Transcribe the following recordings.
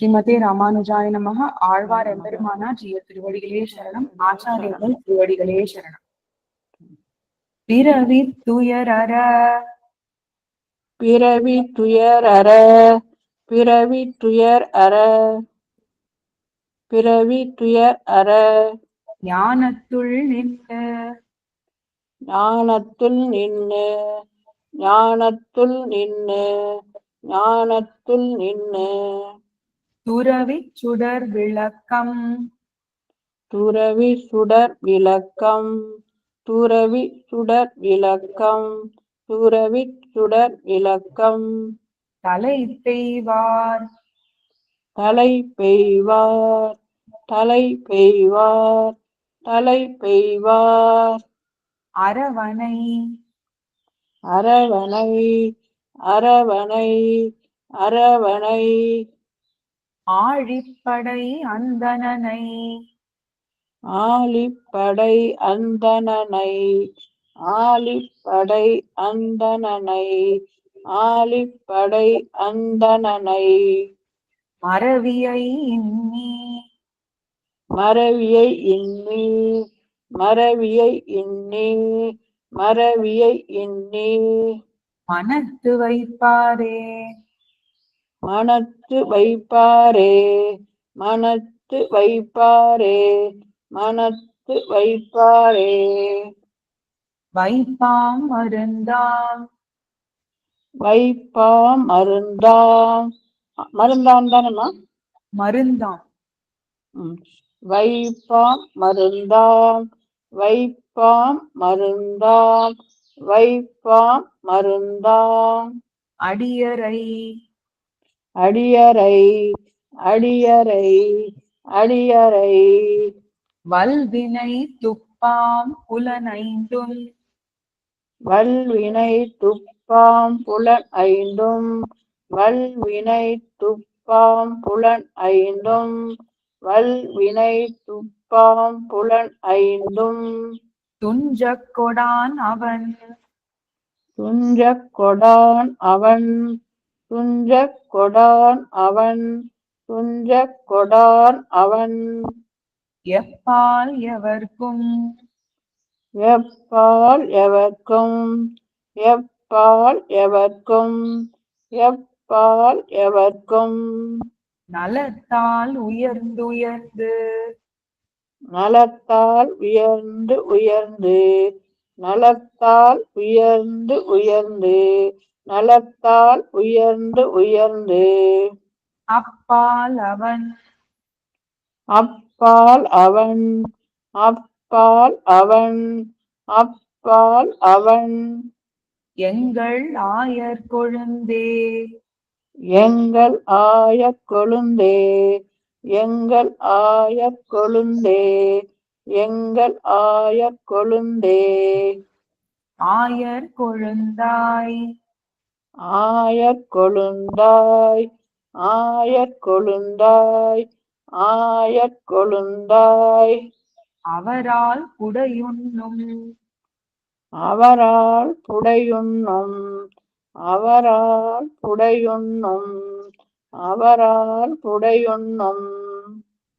ஸ்ரீமதே ராமானுஜாய நமக ஆழ்வார் எம்பெருமானா ஜிய திருவடிகளே சரணம். ஆச்சாரியர்கள் திருவடிகளே சரணம். பிறவி துயரற பிறவி துயர் அற பிறவி துயர் அற பிறவி துயர் அற ஞானத்துள் நின்று. ஞானத்துள் நின்னு ஞானத்துள் நின்னு ஞானத்துள் நின்னு துறவி சுடர் விளக்கம். துறவி சுடர் விளக்கம். துறவி சுடர் விளக்கம். துறவி சுடர் விளக்கம். தலை பெய்வார். தலை பெய்வார். தலை பெய்வார். தலை பெய்வார். அரவணை. அரவணை. அரவணை. அரவணை. ஆழிப்படை அந்தணனை. ஆலிப்படை அந்தணனை. ஆலிப்படை அந்தணனை. ஆலிப்படை அந்தணனை. மறவியை இன்னி மறவியை இன்னி மறவியை இன்னி மறவியை இன்னி மனத்து வைப்பாரே. மனத்து வைப்பாரே மனத்து வைப்பாரே மனத்து வைப்பாரே. வைப்பாம் மருந்தாம். வைப்பாம் மருந்தாம். மருந்தாம் தானேம்மா? மருந்தாம். வைப்பாம் மருந்தாம். வைப்பாம் மருந்தாம். வைப்பாம் மருந்தாம். அடியரை அடியரை அடியரை அடியரை வல்வினை துப்பாம் புலனைந்தும். வல்வினை துப்பாம் புலன் ஐந்தும் வல்வினை துப்பாம் புலன் ஐந்தும் வல்வினை துப்பாம் புலன் ஐந்தும் துஞ்சக் கொடான் அவன். துஞ்சக் கொடான் அவன். துஞ்சக் கொடான் அவன் துஞ்சக் கொடான் அவன். எப்பால் எவர்க்கும்? எப்பால் எவர்க்கும்? எப்பால் எவர்க்கும்? எப்பால் எவர்க்கும்? நலத்தால் உயர்ந்துயர்ந்து. நலத்தால் உயர்ந்து உயர்ந்து. நலத்தால் உயர்ந்து உயர்ந்து. நலத்தால் உயர்ந்து உயர்ந்து. அப்பால் அவன். அப்பால் அவன். அப்பால் அவன். அப்பால் அவன். எங்கள் ஆயர் கொழுந்தே. எங்கள் ஆயக் கொழுந்தே. எங்கள் ஆயக் கொழுந்தே. எங்கள் ஆயக் கொழுந்தே. ஆயர் கொழுந்தாய். ஆயக் கொழுந்தாய் ஆயக் கொழுந்தாய் ஆயக் கொழுந்தாய் அவரால் புடையுண்ணும். அவரால் புடையுண்ணும். அவரால் புடையுண்ணும். அவரால் புடையுண்ணும்.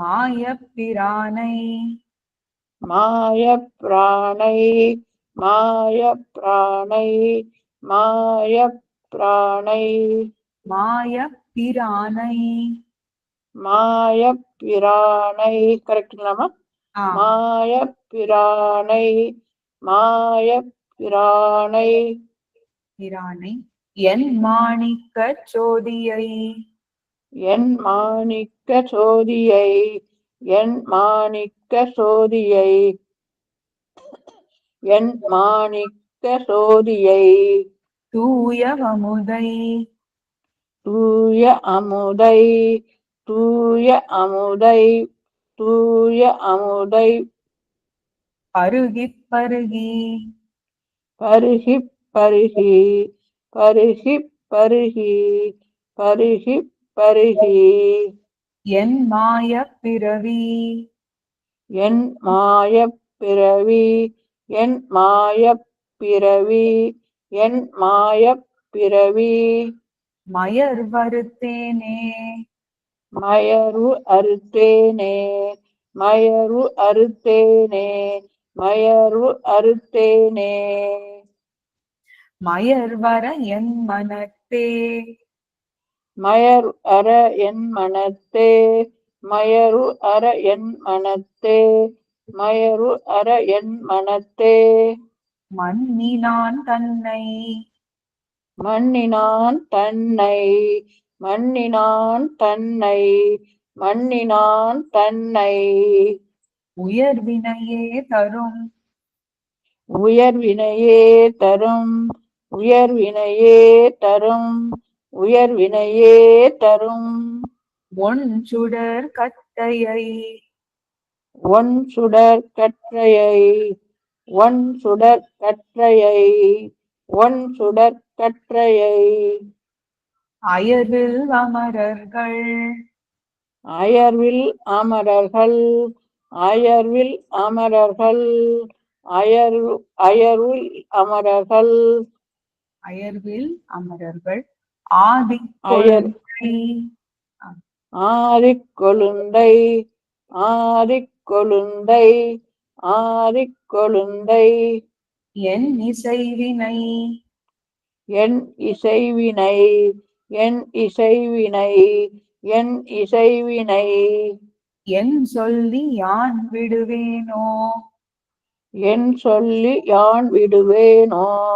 மாயப் பிரானை மாயப் பிராணை மாயப் பிராணை மாயப் பிராணை மாயப் பிராணை கரெக்டுங்களாமா ஆ, மாயப் பிராணை மாயப் பிராணை. பிரானை என் மாணிக்க சோதியை. என் மாணிக்க சோதியை. என் மாணிக்க சோதியை. என் மாணிக்க சோதியை. தூய வமுதை தூய அமுதை தூய அமுதை தூய அமுதை. பருகிப் பருகி. பருகி பருகி பருகி பருகி பருகி பருகி. என் மாயப் பிறவி. என் மாயப் பிறவி என் மாயப் பிறவி. என் மாயப் பிறவி. மயர் வருத்தேனே. மயரு அறுத்தேனே. மயரு அறுத்தேனே. மயரு அறுத்தேனே. மயர் வர என் மனத்தே. மயர் அற என் மனத்தே. மயரு அற என் மனத்தே. மயரு அற என் மனத்தே. மன்னினான் தன்னை. மன்னினான் தன்னை. மன்னினான் தன்னை. மன்னினான் தன்னை. உயர்வினையே தரும். உயர்வினையே தரும். உயர்வினையே தரும். உயர்வினையே தரும். ஒன் சுடர் கத்தையை ஒன் சுடர் கற்றையை. ஒன் சுடர் கற்றையை ஒன் சுடர் கற்றையை. அயர்வில் அமரர்கள். அயர்வில் அமரர்கள் அயர்வில் அமரர்கள் அயர் அயர்வில் அமரர்கள். அயர்வில் அமரர்கள். ஆதி அயர். கொழுந்தை, ஆரிக்கொழுந்தை ஆரிக்கொழுந்தை ஆரிக்கொழுந்தை என் இசைவினை. என் இசைவினை என் இசைவினை என் இசைவினை. என் சொல்லி யான் விடுவேனோ? என் சொல்லி யான் விடுவேனோ?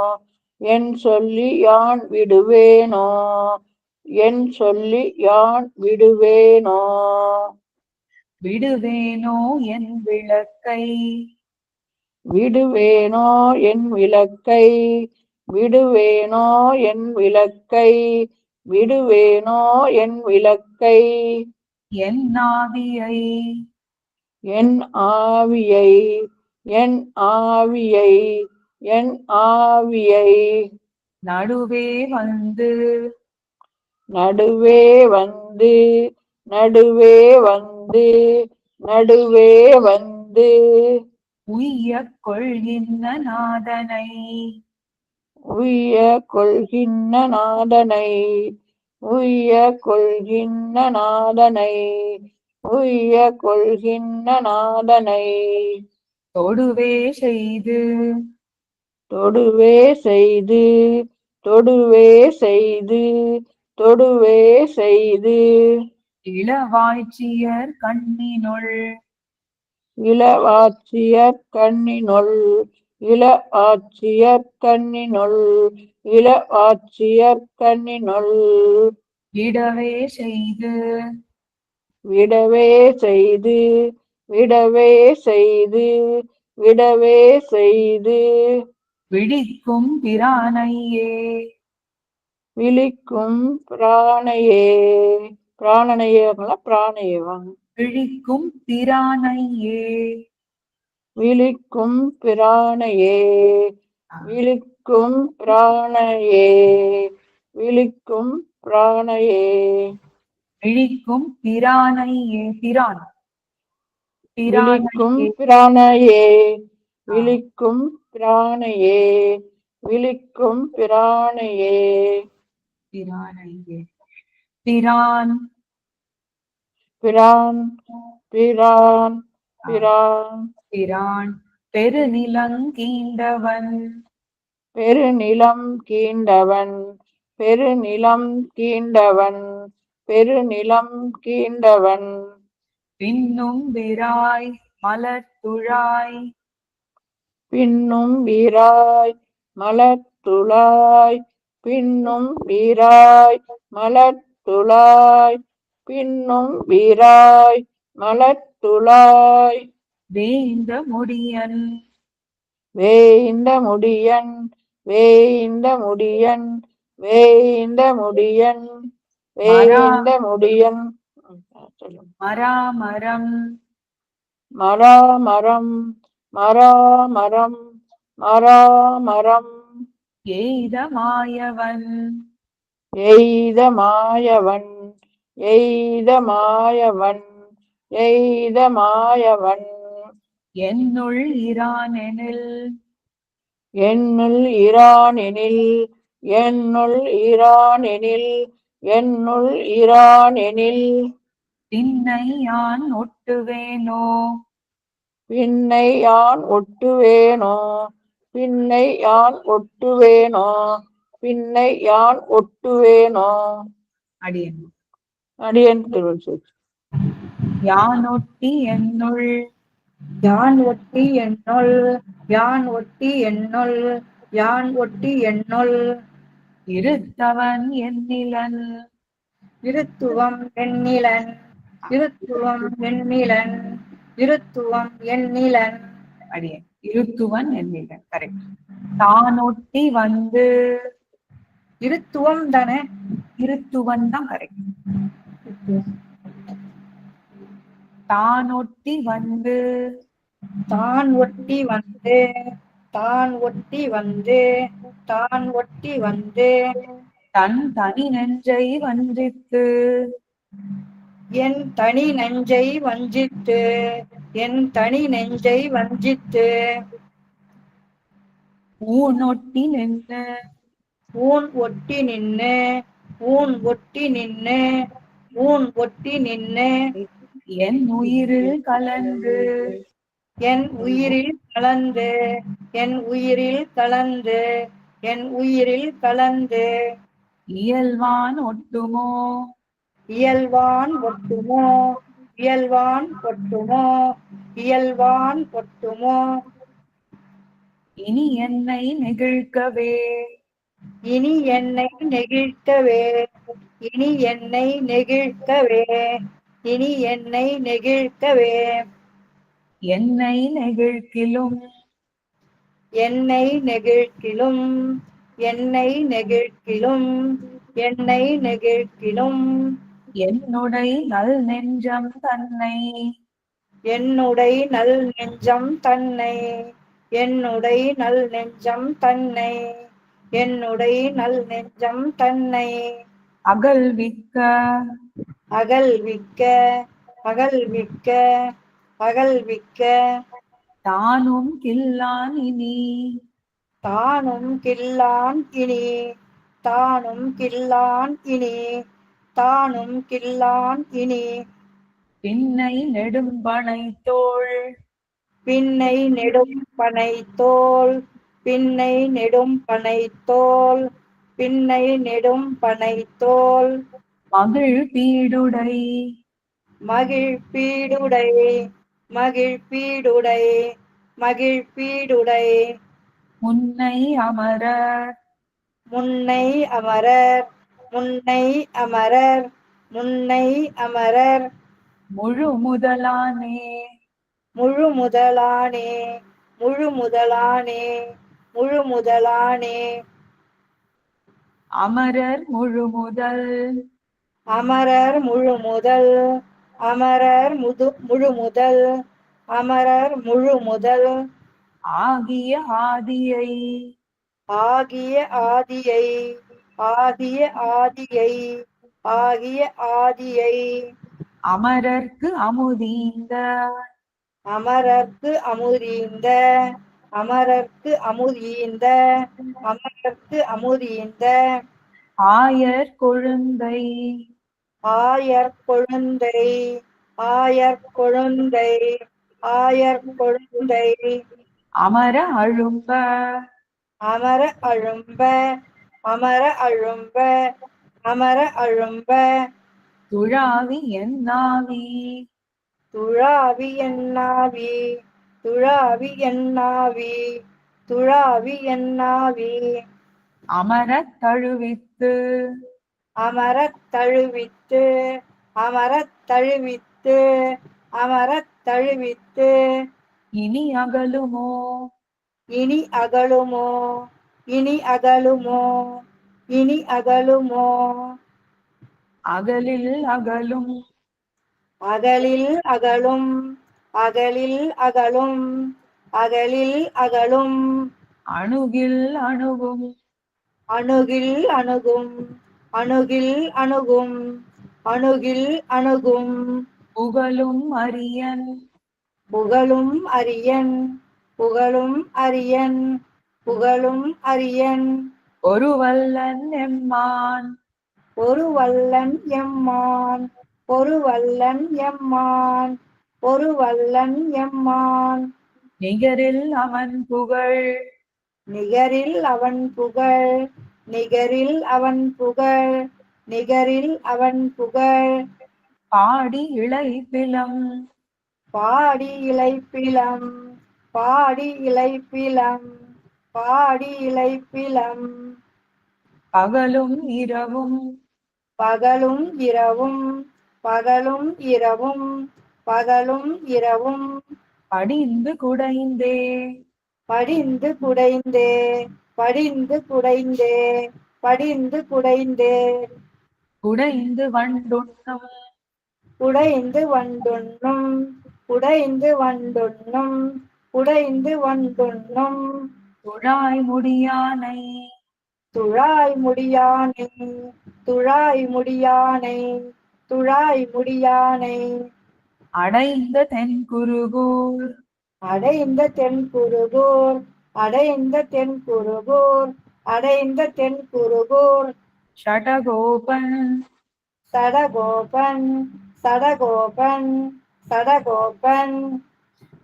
என் சொல்லி யான் விடுவேனோ? என் சொல்லி யான் விடுவேனோ? விடுவேனோ என் விளக்கை? விடுவேனோ என் விளக்கை? விடுவேனோ என் விளக்கை? விடுவேனோ என் விளக்கை? என் ஆவியை. என் ஆவியை. என் ஆவியை. என் ஆவியை. நடுவே வந்து. நடுவே வந்து. நடுவே வந்து நடுவே வந்து. உய்ய கொள்கின்ற நாதனை. உய்ய கொள்கின்ற நாதனை. உய்ய கொள்கின்ற நாதனை. உய்ய கொள்கின்ற நாதனை. தொடுவே செய்து. தொடுவே செய்து தொடுவே செய்து தொடுவே செய்து. இளவாய்ச்சியர் கண்ணினுள். இளவாட்சியர் கண்ணினுள். இளவாட்சியர் கண்ணினுள். இளவாட்சியர் கண்ணினுள். விடவே செய்து. விடவே செய்து. விடவே செய்து. விடவே செய்து. விழிக்கும் பிரானையே விழிக்கும் பிராணையே. பிராணனையேங்களா பிராணையேவாங்க. விழிக்கும் பிரானையே விழிக்கும் பிராணையே. விழிக்கும் பிராணையே. விழிக்கும் பிராணையே. விழிக்கும் பிரானையே பிரான் விழிக்கும் பிராணையே. விழிக்கும் பிராணையே. விழிக்கும் பிராணையே. பிரானையே பிரான். பிரான் பிரான் பிரான். பிரான் பெருநிலங்கீண்டவன் பெருநிலம் கீண்டவன் பெருநிலம் கீண்டவன் பெருநிலம் கீண்டவன். பின்னும் விராய் மலர்த்துழாய். பின்னும் வீராய் மலர்த்துளாய் பின்னும் வீராய் மலர்த்துளாய் பின்னும் வீராய் மலர்த்துளாய். வேந்த முடியன். வேய்ந்த முடியன் வேய்ந்த முடியன் வேய்ந்த முடியன் வேய்ந்த முடியன். மராமரம். மராமரம் மராமரம் மராமரம். எய்த மாயவன். எய்த மாயவன் எய்த மாயவன் எய்த மாயவன் என்னுள் இரானெனில். என்னுள் இரானெனில் என்னுள் இரானெனில் என்னுள் இரானெனில். பின்னை யான் ஒட்டுவேனோ? பின்னை யான் ஒட்டுவேனோ? பின்னை யான் ஒட்டுவேனோ? பின்னை யான் ஒட்டுவேனோ? அடியன். அடியன் திருவள் சொல் யான் ஒட்டி என்னுள் யான் ஒட்டி என்னுள் யான் ஒட்டி என்னுள் யான் ஒட்டி என்னுள். இருத்தவன் என்னிலன் இருத்துவம் எண்ணிலன் இருத்துவம் எண்ணிலன் இருத்துவம் எண்ணிலன் அடியன். இருத்துவன் என்னிலன் கரெக்ட் தான் ஒட்டி வந்து இருத்துவம் தானே? இருத்துவன் தான் கரெக்ட் தான் ஒட்டி வந்து தான் ஒட்டி வந்து தான் ஒட்டி வந்து தான் ஒட்டி வந்து தன் தனி நெஞ்சை வஞ்சித்து என் தனி நெஞ்சை வஞ்சித்து என் தனி நெஞ்சை வஞ்சித்து. ஊனொட்டி நின்று ஊன் ஒட்டி நின்னு ஊன் ஒட்டி நின்னு ஊன் ஒட்டி நின்னு. என் உயிரில் கலந்து. என் உயிரில் கலந்து என் உயிரில் கலந்து என் உயிரில் கலந்து. இயல்வான் ஒட்டுமோ? இயல்வான் ஒட்டுமோ? இயல்வான் ஒட்டுமோ? இயல்வான் ஒட்டுமோ? இனி என்னை நெகிழ்க்கவே. இனி என்னை நெகிழ்க்கவே இனி என்னை நெகிழ்க்கவே இனி என்னை நெகிழ்க்கவே என்னை நெகிழ்க்கிலும் என்னை நெகிழ்க்கிலும் என்னை நெகிழ்க்கிலும் என்னை நெகிழ்க்கிலும். என்னுடைய நல் நெஞ்சம் தன்னை என்னுடை நல் நெஞ்சம் தன்னை என்னுடை நல் நெஞ்சம் தன்னை. என்னுடை நல் நெஞ்சம் தன்னை அகல்விக்க அகல்விக்க அகல்விக்க அகல்விக்க தானும் கில்லான் இனி. தானும் கில்லான் இனி. தானும் கில்லான் இனி. தானும் கில்லான் இனி. பின்னை நெடும்பனை தோள் பின்னை நெடும் பனை தோல் பின்னை நெடும் பனை தோல் பின்னை நெடும் பனை தோல் மகிழ் பீடுடை. மகிழ் பீடுடை மகிழ் பீடுடை மகிழ் பீடுடை. முன்னை அமர முன்னை அமரர் முன்னை அமரர் முன்னை அமரர். முழு முதலானே. முழு முதலானே முழு முதலானே. முழு முதலானே அமரர் முழு முதல் அமரர் முழு முதல் அமரர் முது முழு முதல் அமரர் முழு முதல் ஆகிய ஆதியை. ஆகிய ஆதியை. ஆகிய ஆதியை. ஆகிய ஆதியை. அமரர்க்கு அமுதீந்த. அமரர்க்கு அமுதீந்த. அமரர்க்கு அமுதீந்த அமரர்க்கு அமுதீந்த ஆயர் கொழுந்தை. ஆயர் கொழுந்தை ஆயர் கொழுந்தை ஆயர் கொழுந்தை. அமர அழும்ப. அமர அழும்ப அமர அழும்ப அமர அழும்ப. துழாவி என்னாவி துழாவி என்னாவி துழாவி என்னாவி? துழாவி என்னாவி? அமரத் தழுவித்து. அமரத் தழுவித்து. அமரத் தழுவித்து. அமரத் தழுவித்து. இனி அகலுமோ? இனி அகலுமோ? இனி அகலுமோ? இனி அகலுமோ? அகலில் அகலும். அகலில் அகலும். அகலில் அகலும் அகலில் அகலும். அணுகில் அணுகும். அணுகில் அணுகும் அணுகில் அணுகும் அணுகில் அணுகும். புகழும் அரியன். புகழும் அரியன் புகழும் அரியன் புகழும் அரியன். ஒரு வல்லன் எம்மான். ஒரு வல்லன் எம்மான் ஒரு வல்லன் எம்மான். ஒரு வல்லன் எம்மான். நிகரில் அவன் புகழ். நிகரில் அவன் புகழ். நிகரில் அவன் புகழ். நிகரில் அவன் புகழ். பாடி இளைப்பிலம் பாடி இளைப்பிலம் பாடி இளைப்பிலம் பாடி இளைப்பிலம் பகலும் இரவும். பகலும் இரவும். பகலும் இரவும். பகலும் இரவும் படிந்து குடைந்தே. படிந்து குடைந்தே படிந்து குடைந்தே படிந்து குடைந்தே. குடைந்து வண்டுண்ணும். குடைந்து வண்டுண்ணும் குடைந்து வண்டுண்ணும் குடைந்து வண்டுண்ணும். துழாய் முடியானை. துழாய் முடியானை துழாய் முடியானை துழாய் முடியானை. அடைந்த தென்குருகூர். அடைந்த தென்குருகூர் அடைந்த தென்குருகூர் அடைந்த தென்குருகூர். ஷடகோபன் சடகோபன் சடகோபன் சடகோபன்.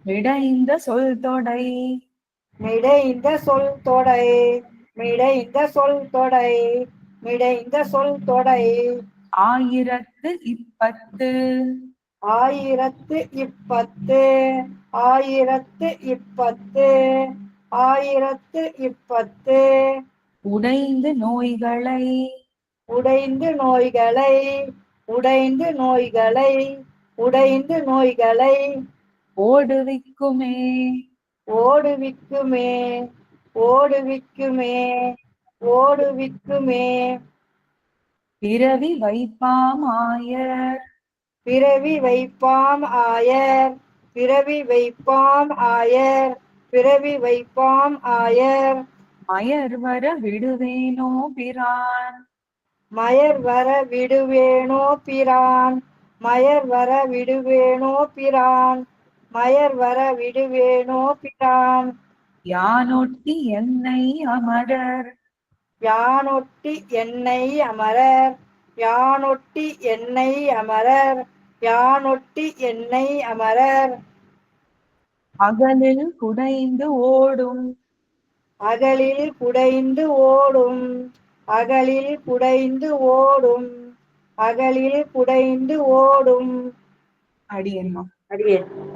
விடைந்த சொல் தொடை. மிடைந்த சொல் தொடை மிடைந்த சொல் தொடை மிடைந்த சொல் தொடை. ஆயிரத்து இப்பத்து. ஆயிரத்து இப்பத்து ஆயிரத்து இப்பத்து ஆயிரத்து இப்பத்து. உடைந்து நோய்களை. உடைந்து நோய்களை உடைந்து நோய்களை உடைந்து நோய்களை. ஓடுவிக்குமே. ஓடுவிக்குமே ஓடுவிக்குமே ஓடுவிக்குமே. பிறவி வைப்பாம் ஆயர் பிறவி வைப்பாம் ஆயர். பிறவி வைப்பாம் ஆயர். பிறவி வைப்பாம் ஆயர். மயர் வர விடுவேனோ பிரான்? மயர் வர விடுவேனோ பிரான்? மயர் வர விடுவேனோ பிரான்? மயர் வர விடுவேனோ பிரான்? யானொட்டி என்னை அமரர்? யானொட்டி என்னை அமரர். யானொட்டி என்னை அமரர். யானொட்டி என்னை அமரர். அகலில் குடைந்து ஓடும். அகலில் குடைந்து ஓடும். அகலில் குடைந்து ஓடும். அகலில் குடைந்து ஓடும். அடியன்மா. அடியேன்.